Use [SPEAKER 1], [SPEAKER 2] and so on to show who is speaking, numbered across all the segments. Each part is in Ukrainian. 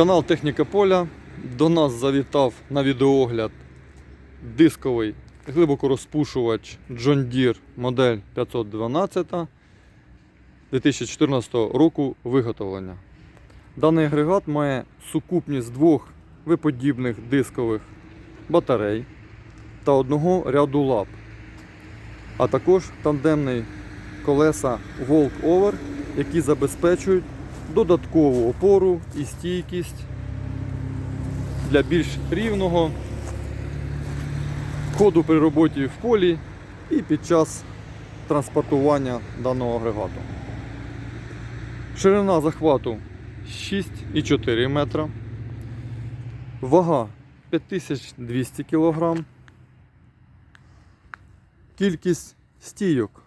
[SPEAKER 1] Канал Техніка Поля. До нас завітав на відеоогляд дисковий глибокорозпушувач John Deere модель 512 2014 року виготовлення. Даний агрегат має сукупність двох виподібних дискових батарей та одного ряду лап, а також тандемний колеса Walk-Over, які забезпечують додаткову опору і стійкість для більш рівного ходу при роботі в полі і під час транспортування даного агрегату. Ширина захвату 6,4 метра. Вага 5200 кг. Кількість стійок.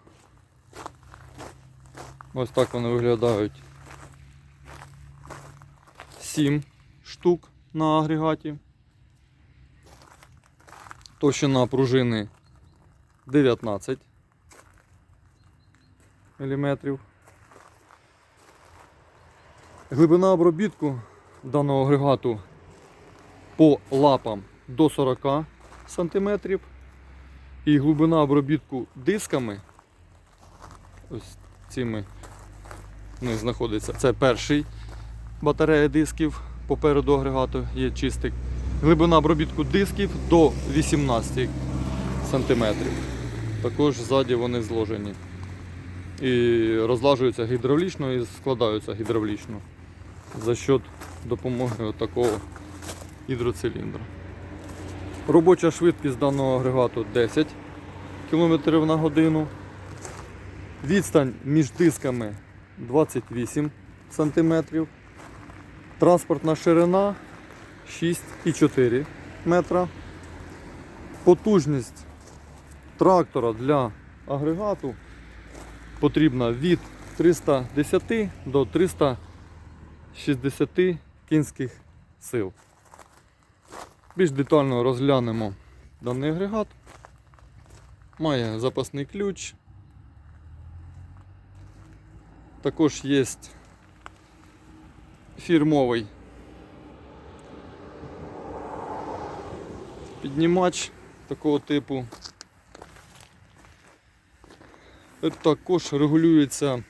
[SPEAKER 1] Ось так вони виглядають. 7 штук на агрегаті. Товщина пружини 19 мм. Глибина обробітку даного агрегату по лапам до 40 см. І глибина обробітку дисками, ось цими не знаходиться. Це перший батарея дисків. Попереду агрегату є чистик. Глибина обробітку дисків до 18 см. Також ззаді вони зложені. І розлажуються гідравлічно і складаються гідравлічно за счет допомоги такого гідроциліндра. Робоча швидкість даного агрегату 10 км на годину. Відстань між дисками 28 см. Транспортна ширина 6,4 метра. Потужність трактора для агрегату потрібна від 310 до 360 кінських сил. Більш детально розглянемо даний агрегат. Має запасний ключ. Також є фірмовий піднімач такого типу. Також регулюється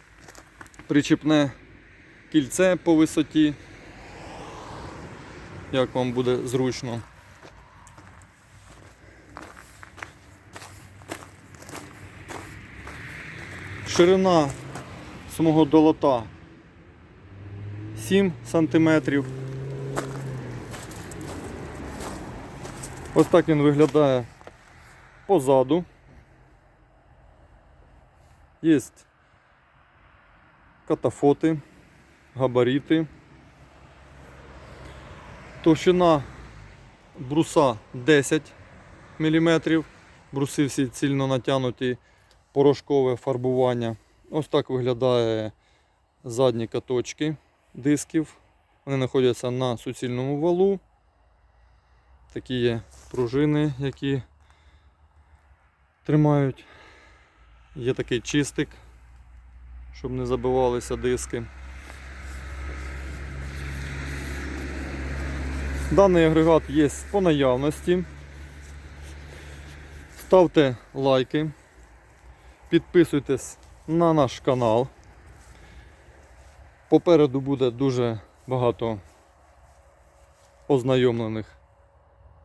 [SPEAKER 1] причіпне кільце по висоті, як вам буде зручно. Ширина самого долота 7 сантиметрів. Ось так він виглядає позаду. Є катафоти, габарити. Товщина бруса 10 мм. Бруси всі цільно натягнуті, порошкове фарбування. Ось так виглядає задні каточки дисків. Вони знаходяться на суцільному валу. Такі є пружини, які тримають. Є такий чистик, щоб не забивалися диски. Даний агрегат є по наявності. Ставте лайки, підписуйтесь на наш канал. Попереду буде дуже багато ознайомлених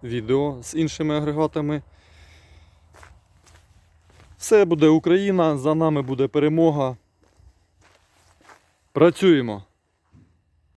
[SPEAKER 1] відео з іншими агрегатами. Все буде Україна, за нами буде перемога. Працюємо!